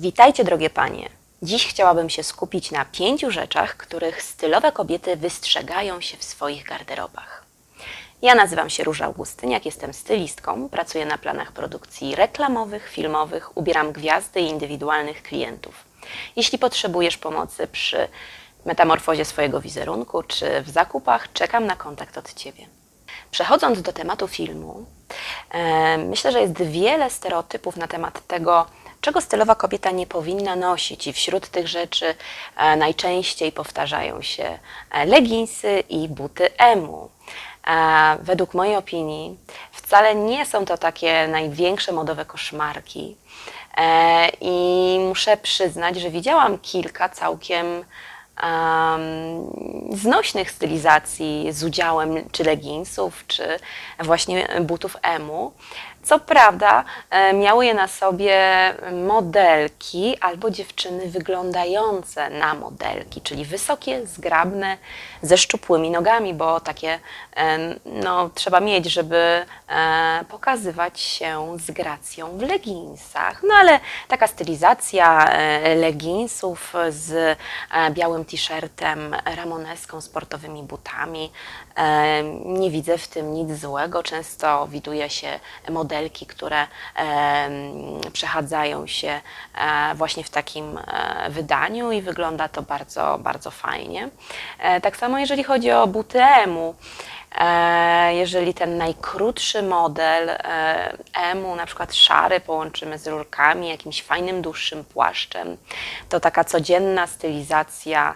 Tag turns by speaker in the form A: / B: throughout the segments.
A: Witajcie, drogie panie. Dziś chciałabym się skupić na pięciu rzeczach, których stylowe kobiety wystrzegają się w swoich garderobach. Ja nazywam się Róża Augustyniak, jestem stylistką, pracuję na planach produkcji reklamowych, filmowych, ubieram gwiazdy i indywidualnych klientów. Jeśli potrzebujesz pomocy przy metamorfozie swojego wizerunku czy w zakupach, czekam na kontakt od Ciebie. Przechodząc do tematu filmu, e, myślę, że jest wiele stereotypów na temat tego, czego stylowa kobieta nie powinna nosić, i wśród tych rzeczy e, najczęściej powtarzają się e, leginsy i buty emu. E, według mojej opinii wcale nie są to takie największe modowe koszmarki. I muszę przyznać, że widziałam kilka całkiem znośnych stylizacji z udziałem czy leginsów, czy właśnie butów emu. Co prawda e, miały je na sobie modelki albo dziewczyny wyglądające na modelki, czyli wysokie, zgrabne, ze szczupłymi nogami, bo takie e, no, trzeba mieć, żeby e, pokazywać się z gracją w leginsach. No ale taka stylizacja leginsów z białym t-shirtem, ramoneską, sportowymi butami, nie widzę w tym nic złego. Często widuje się modelki, które przechadzają się e, właśnie w takim e, wydaniu i wygląda to bardzo, bardzo fajnie. E, tak samo jeżeli chodzi o buty emu. Jeżeli ten najkrótszy model emu, na przykład szary, połączymy z rurkami, jakimś fajnym, dłuższym płaszczem, to taka codzienna stylizacja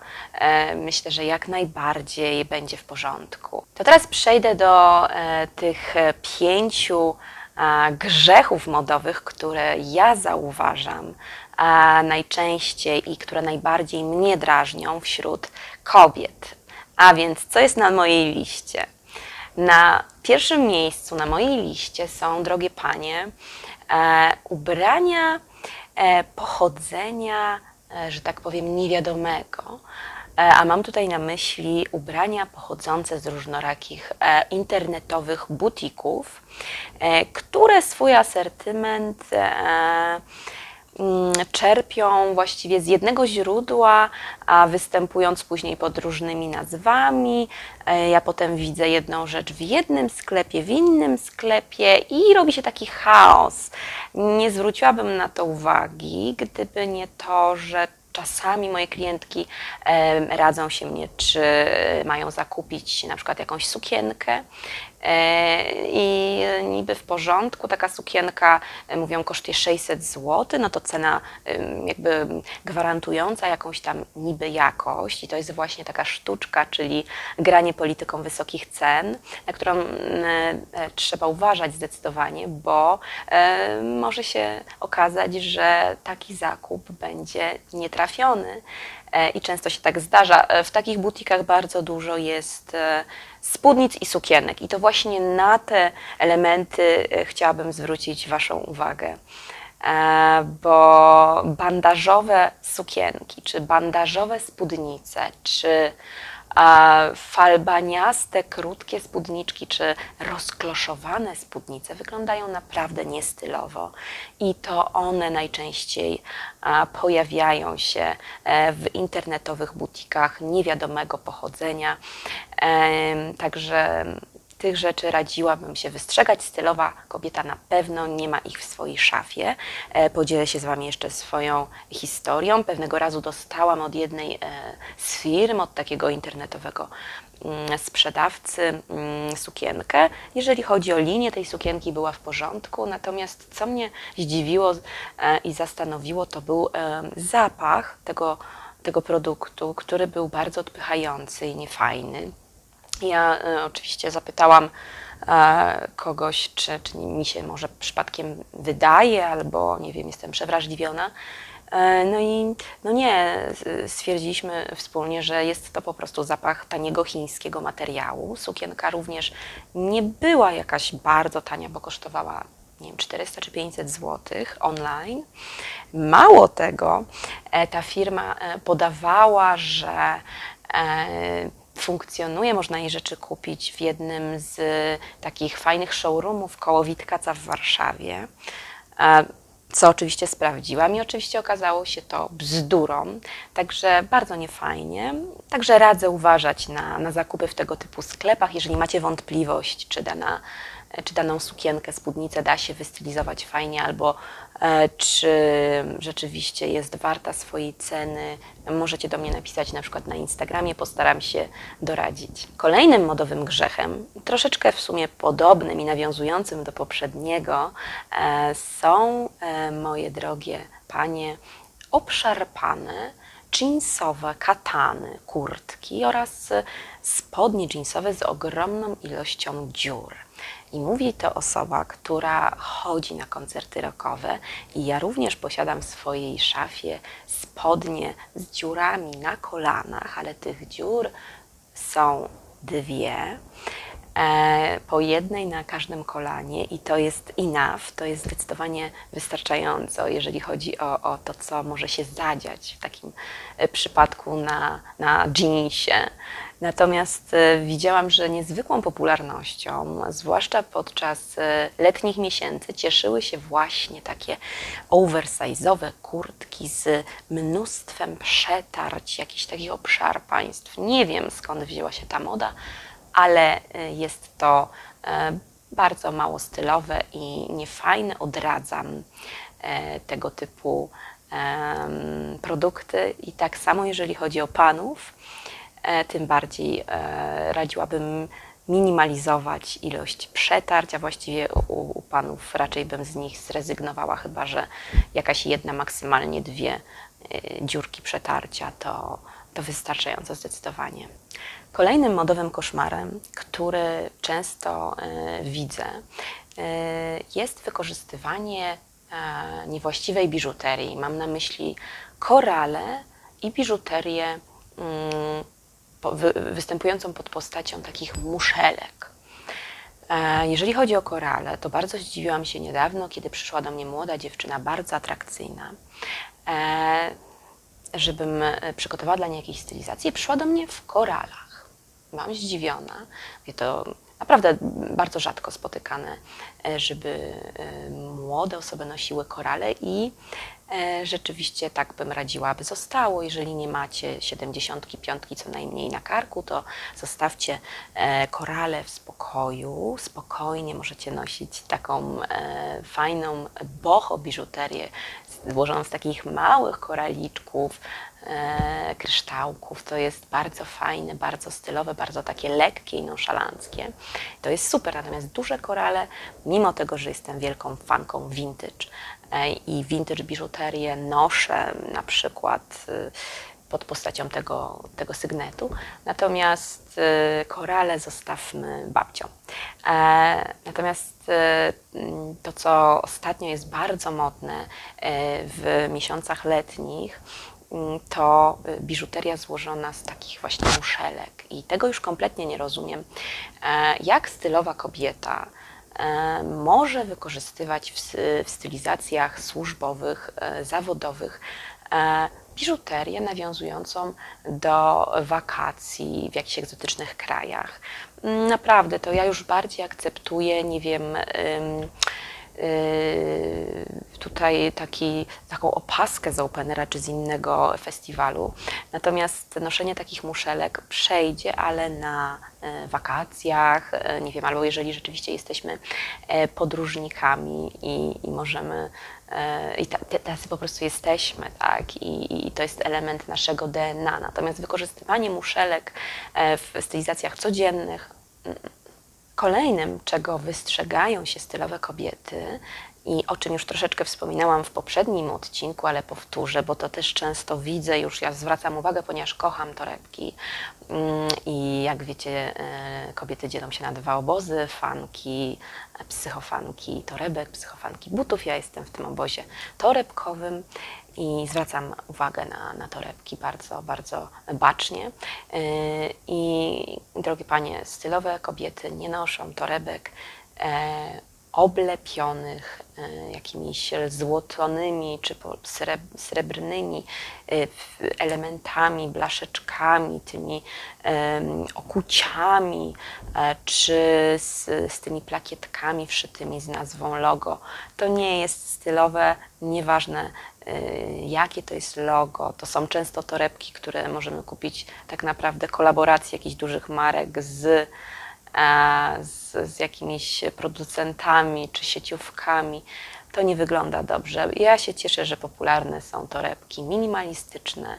A: myślę, że jak najbardziej będzie w porządku. To teraz przejdę do tych pięciu grzechów modowych, które ja zauważam najczęściej i które najbardziej mnie drażnią wśród kobiet. A więc, co jest na mojej liście? Na pierwszym miejscu na mojej liście są, drogie panie, e, ubrania e, pochodzenia, e, że tak powiem, niewiadomego. A mam tutaj na myśli ubrania pochodzące z różnorakich internetowych butików, które swój asortyment Mm, czerpią właściwie z jednego źródła, a występując później pod różnymi nazwami. E, ja potem widzę jedną rzecz w jednym sklepie, w innym sklepie i robi się taki chaos. Nie zwróciłabym na to uwagi, gdyby nie to, że czasami moje klientki radzą się mnie, czy mają zakupić na przykład jakąś sukienkę i niby w porządku, taka sukienka, e, mówią, kosztuje 600 zł, no to cena jakby gwarantująca jakąś tam niby jakość. I to jest właśnie taka sztuczka, czyli granie polityką wysokich cen, na którą e, trzeba uważać zdecydowanie, bo może się okazać, że taki zakup będzie nietrafiony. trafiony e, i często się tak zdarza. E, w takich butikach bardzo dużo jest e, spódnic i sukienek i to właśnie na te elementy chciałabym zwrócić Waszą uwagę. Bo bandażowe sukienki, czy bandażowe spódnice, czy falbaniaste, krótkie spódniczki czy rozkloszowane spódnice wyglądają naprawdę niestylowo i to one najczęściej pojawiają się e, w internetowych butikach niewiadomego pochodzenia. Także tych rzeczy radziłabym się wystrzegać. Stylowa kobieta na pewno nie ma ich w swojej szafie. E, podzielę się z Wami jeszcze swoją historią. Pewnego razu dostałam od jednej e, z firm, od takiego internetowego mm, sprzedawcy mm, sukienkę. Jeżeli chodzi o linię tej sukienki, była w porządku. Natomiast co mnie zdziwiło e, i zastanowiło, to był zapach tego, tego produktu, który był bardzo odpychający i niefajny. Ja y, oczywiście zapytałam e, kogoś, czy, czy mi się może przypadkiem wydaje, albo nie wiem, jestem przewrażliwiona. E, no i no nie, stwierdziliśmy wspólnie, że jest to po prostu zapach taniego chińskiego materiału. Sukienka również nie była jakaś bardzo tania, bo kosztowała nie wiem, 400 czy 500 zł online. Mało tego, e, ta firma podawała, że funkcjonuje, można jej rzeczy kupić w jednym z takich fajnych showroomów koło Witkaca w Warszawie. co oczywiście sprawdziłam i oczywiście okazało się to bzdurą, także bardzo niefajnie. Także radzę uważać na, na zakupy w tego typu sklepach, jeżeli macie wątpliwość, czy dana czy daną sukienkę, spódnicę da się wystylizować fajnie, albo e, czy rzeczywiście jest warta swojej ceny. Możecie do mnie napisać na przykład na Instagramie, postaram się doradzić. Kolejnym modowym grzechem, troszeczkę w sumie podobnym i nawiązującym do poprzedniego, e, są e, moje drogie panie obszarpane jeansowe katany, kurtki oraz spodnie jeansowe z ogromną ilością dziur. I mówi to osoba, która chodzi na koncerty rockowe i ja również posiadam w swojej szafie spodnie z dziurami na kolanach, ale tych dziur są dwie. E, po jednej na każdym kolanie i to jest enough, to jest zdecydowanie wystarczająco, jeżeli chodzi o, o to, co może się zadziać w takim e, przypadku na, na jeansie. Natomiast e, widziałam, że niezwykłą popularnością, zwłaszcza podczas letnich miesięcy, cieszyły się właśnie takie oversize'owe kurtki z mnóstwem przetarć, jakichś takich obszarpaństw. Nie wiem skąd wzięła się ta moda, ale y, jest to bardzo mało stylowe i niefajne. Odradzam tego typu produkty i tak samo jeżeli chodzi o panów, tym bardziej radziłabym minimalizować ilość przetarć, a właściwie u, u, panów raczej bym z nich zrezygnowała, chyba że jakaś jedna, maksymalnie dwie dziurki przetarcia to, to wystarczająco zdecydowanie. Kolejnym modowym koszmarem, który często widzę, jest wykorzystywanie niewłaściwej biżuterii. Mam na myśli korale i biżuterię mm, występującą pod postacią takich muszelek. Jeżeli chodzi o korale, to bardzo zdziwiłam się niedawno, kiedy przyszła do mnie młoda dziewczyna, bardzo atrakcyjna żebym przygotowała dla niej jakieś stylizacje, przyszła do mnie w koralach byłam zdziwiona. To naprawdę bardzo rzadko spotykane, e, żeby e, młode osoby nosiły korale i e, rzeczywiście tak bym radziła, aby zostało. Jeżeli nie macie 75 co najmniej na karku, to zostawcie korale w spokoju. Spokojnie możecie nosić taką fajną boho biżuterię złożoną z takich małych koraliczków, kryształków. To jest bardzo fajne, bardzo stylowe, bardzo takie lekkie i nonszalanckie. To jest super, natomiast duże korale, mimo tego, że jestem wielką fanką vintage e, i vintage biżuterię noszę na przykład e, pod postacią tego, tego sygnetu. Natomiast korale zostawmy babcią. E, natomiast to, co ostatnio jest bardzo modne w miesiącach letnich, to biżuteria złożona z takich właśnie muszelek. I tego już kompletnie nie rozumiem. E, jak stylowa kobieta e, może wykorzystywać w stylizacjach służbowych, zawodowych biżuterię nawiązującą do wakacji w jakichś egzotycznych krajach. Naprawdę, to ja już bardziej akceptuję, nie wiem, Yy, tutaj taki, taką opaskę z Openera czy z innego festiwalu. Natomiast noszenie takich muszelek przejdzie, ale na e, wakacjach, e, nie wiem, albo jeżeli rzeczywiście jesteśmy podróżnikami i, i możemy, i tacy po prostu jesteśmy, tak, I, i to jest element naszego DNA. Natomiast wykorzystywanie muszelek w stylizacjach codziennych, mm, Kolejnym, czego wystrzegają się stylowe kobiety i o czym już troszeczkę wspominałam w poprzednim odcinku, ale powtórzę, bo to też często widzę, już ja zwracam uwagę, ponieważ kocham torebki mm, i jak wiecie, e, kobiety dzielą się na dwa obozy, fanki, psychofanki torebek, psychofanki butów. Ja jestem w tym obozie torebkowym i zwracam uwagę na, na torebki bardzo, bardzo bacznie. E, I drogie panie, stylowe kobiety nie noszą torebek e, oblepionych e, jakimiś złotonymi czy srebrnymi e, elementami, blaszeczkami, tymi okuciami, e, czy z, z tymi plakietkami wszytymi z nazwą logo. To nie jest stylowe, nieważne jakie to jest logo. To są często torebki, które możemy kupić tak naprawdę kolaboracje jakichś dużych marek z z, z jakimiś producentami czy sieciówkami, to nie wygląda dobrze. Ja się cieszę, że popularne są torebki minimalistyczne,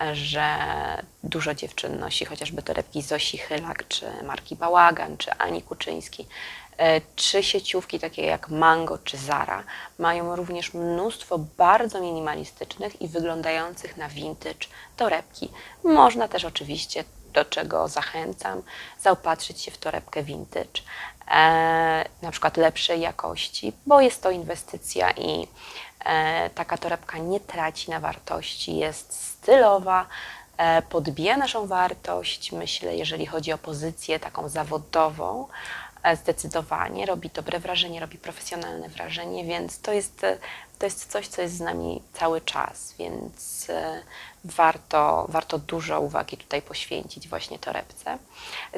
A: e, że dużo dziewczyn nosi chociażby torebki Zosi Chylak, czy marki Bałagan, czy Ani Kuczyński, e, czy sieciówki takie jak Mango czy Zara. Mają również mnóstwo bardzo minimalistycznych i wyglądających na vintage torebki. Można też oczywiście do czego zachęcam, zaopatrzyć się w torebkę vintage, e, na przykład lepszej jakości, bo jest to inwestycja i e, taka torebka nie traci na wartości, jest stylowa, e, podbija naszą wartość, myślę, jeżeli chodzi o pozycję taką zawodową, zdecydowanie robi dobre wrażenie, robi profesjonalne wrażenie, więc to jest, e, to jest coś, co jest z nami cały czas, więc e, warto, warto dużo uwagi tutaj poświęcić właśnie torebce.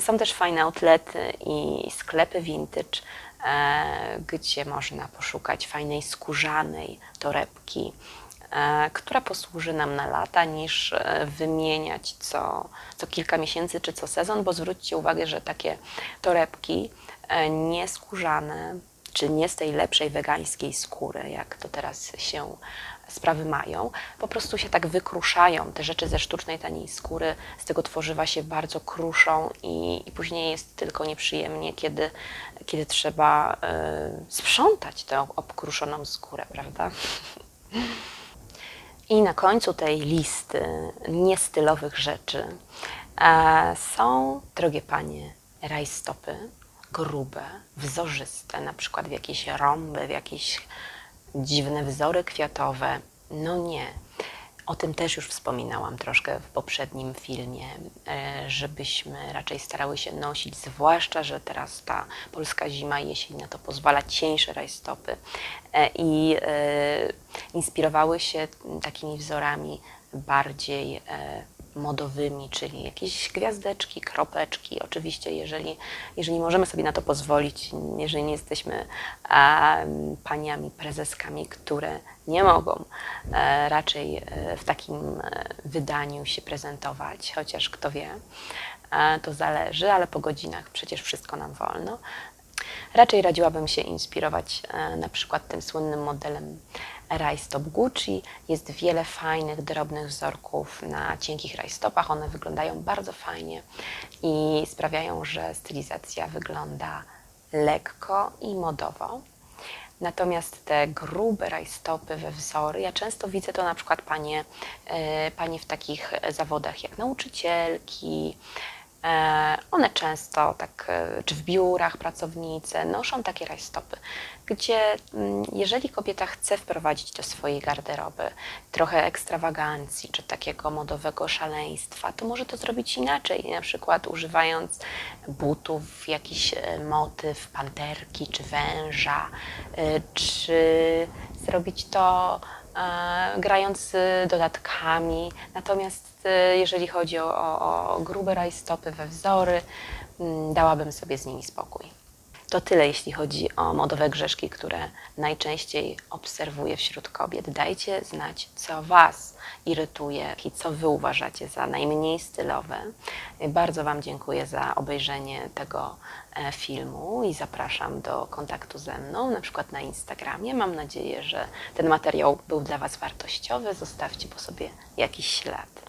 A: Są też fajne outlety i sklepy vintage, e, gdzie można poszukać fajnej skórzanej torebki, e, która posłuży nam na lata, niż e, wymieniać co, co kilka miesięcy czy co sezon, bo zwróćcie uwagę, że takie torebki e, nieskórzane, czy nie z tej lepszej wegańskiej skóry, jak to teraz się sprawy mają, po prostu się tak wykruszają. Te rzeczy ze sztucznej, taniej skóry z tego tworzywa się bardzo kruszą i, i później jest tylko nieprzyjemnie, kiedy, kiedy trzeba y, sprzątać tę obkruszoną skórę, prawda? I na końcu tej listy niestylowych rzeczy e, są, drogie panie, rajstopy grube, wzorzyste, na przykład w jakieś rąby, w jakieś dziwne wzory kwiatowe. No nie. O tym też już wspominałam troszkę w poprzednim filmie, e, żebyśmy raczej starały się nosić, zwłaszcza, że teraz ta polska zima i jesień na to pozwala, cieńsze rajstopy e, i e, inspirowały się takimi wzorami bardziej modowymi, czyli jakieś gwiazdeczki, kropeczki. Oczywiście, jeżeli, jeżeli możemy sobie na to pozwolić, jeżeli nie jesteśmy em, paniami, prezeskami, które nie mogą e, raczej e, w takim e, wydaniu się prezentować, chociaż kto wie, to zależy, ale po godzinach przecież wszystko nam wolno. Raczej radziłabym się inspirować e, na przykład tym słynnym modelem rajstop Gucci. Jest wiele fajnych, drobnych wzorków na cienkich rajstopach. One wyglądają bardzo fajnie i sprawiają, że stylizacja wygląda lekko i modowo. Natomiast te grube rajstopy we wzory, ja często widzę to na przykład panie, e, panie w takich zawodach jak nauczycielki, One często, tak, e, czy w biurach pracownice, noszą takie rajstopy, gdzie mm, jeżeli kobieta chce wprowadzić do swojej garderoby trochę ekstrawagancji, czy takiego modowego szaleństwa, to może to zrobić inaczej, na przykład używając butów, jakiś e, motyw panterki, czy węża, e, czy zrobić to e, grając dodatkami. Natomiast e, jeżeli chodzi o, o, o grube rajstopy we wzory, mm, dałabym sobie z nimi spokój. To tyle, jeśli chodzi o modowe grzeszki, które najczęściej obserwuję wśród kobiet. Dajcie znać, co Was irytuje i co Wy uważacie za najmniej stylowe. Bardzo Wam dziękuję za obejrzenie tego e, filmu i zapraszam do kontaktu ze mną, na przykład na Instagramie. Mam nadzieję, że ten materiał był dla Was wartościowy. Zostawcie po sobie jakiś ślad.